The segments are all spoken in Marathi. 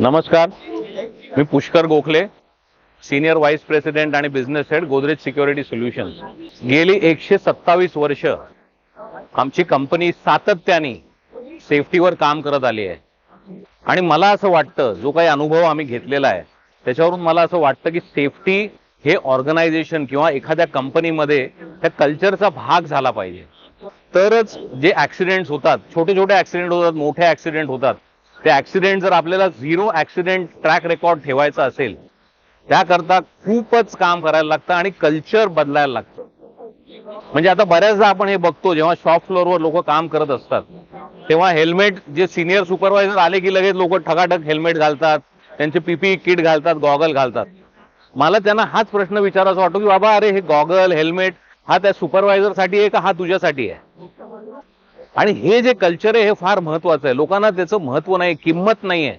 नमस्कार. मी Pushkar Gokhale senior vice president आणि business head Godrej security solutions गेली एकशे सत्तावीस वर्ष आमची कंपनी सातत्याने सेफ्टीवर काम करत आली आहे. आणि मला असं वाटतं जो काही अनुभव आम्ही घेतलेला आहे त्याच्यावरून मला असं वाटतं की सेफ्टी हे ऑर्गनायझेशन किंवा एखाद्या कंपनीमध्ये त्या कल्चरचा भाग झाला पाहिजे. तरच जे ऍक्सिडेंट होतात छोटे छोटे ऍक्सिडेंट होतात मोठे ऍक्सिडेंट होतात ते ऍक्सिडेंट जर आपल्याला झिरो ऍक्सिडेंट ट्रॅक रेकॉर्ड ठेवायचा असेल त्याकरता खूपच काम करायला लागतं आणि कल्चर बदलायला लागतं. म्हणजे आता बऱ्याचदा आपण हे बघतो जेव्हा शॉप फ्लोअरवर लोक काम करत असतात तेव्हा हेल्मेट जे सिनियर सुपरवायझर आले की लगेच लोक ठगाठक हेल्मेट घालतात त्यांचे पीपी किट घालतात गॉगल घालतात. मला त्यांना हाच प्रश्न विचारायचा वाटतो की बाबा अरे हे गॉगल हेल्मेट हा त्या सुपरवायझरसाठी आहे का हा तुझ्यासाठी आहे? आणि हे जे कल्चर आहे हे फार महत्वाचं आहे. लोकांना त्याचं महत्त्व नाही किंमत नाही आहे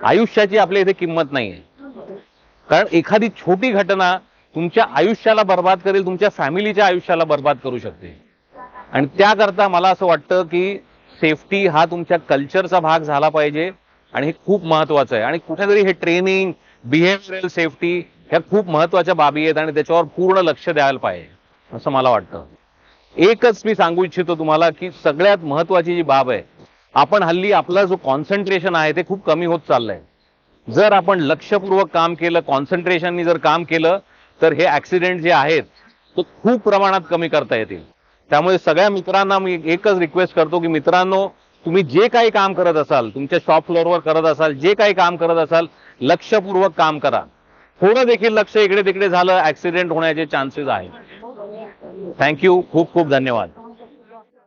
आयुष्याची आपल्या इथे किंमत नाही आहे कारण एखादी छोटी घटना तुमच्या आयुष्याला बर्बाद करेल तुमच्या फॅमिलीच्या आयुष्याला बर्बाद करू शकते. आणि त्याकरता मला असं वाटतं की सेफ्टी हा तुमच्या कल्चरचा भाग झाला पाहिजे आणि हे खूप महत्वाचं आहे. आणि कुठेतरी हे ट्रेनिंग बिहेवियरल सेफ्टी ह्या खूप महत्त्वाच्या बाबी आहेत आणि त्याच्यावर पूर्ण लक्ष द्यायला पाहिजे असं मला वाटतं. एकच मी सांगू इच्छितो तुम्हाला की सगळ्यात महत्वाची जी बाब आहे आपण हल्ली आपला जो कॉन्सन्ट्रेशन आहे ते खूप कमी होत चाललंय. जर आपण लक्षपूर्वक काम केलं कॉन्सन्ट्रेशननी जर काम केलं तर हे ऍक्सिडेंट जे आहेत ते खूप प्रमाणात कमी करता येतील. त्यामुळे सगळ्या मित्रांना मी एकच रिक्वेस्ट करतो की मित्रांनो तुम्ही जे काही काम करत असाल तुमच्या शॉप फ्लोअरवर करत असाल जे काही काम करत असाल लक्षपूर्वक काम करा. थोडं देखील लक्ष इकडे तिकडे झालं ऍक्सिडेंट होण्याचे चान्सेस आहेत. थँक्यू खूप खूप धन्यवाद.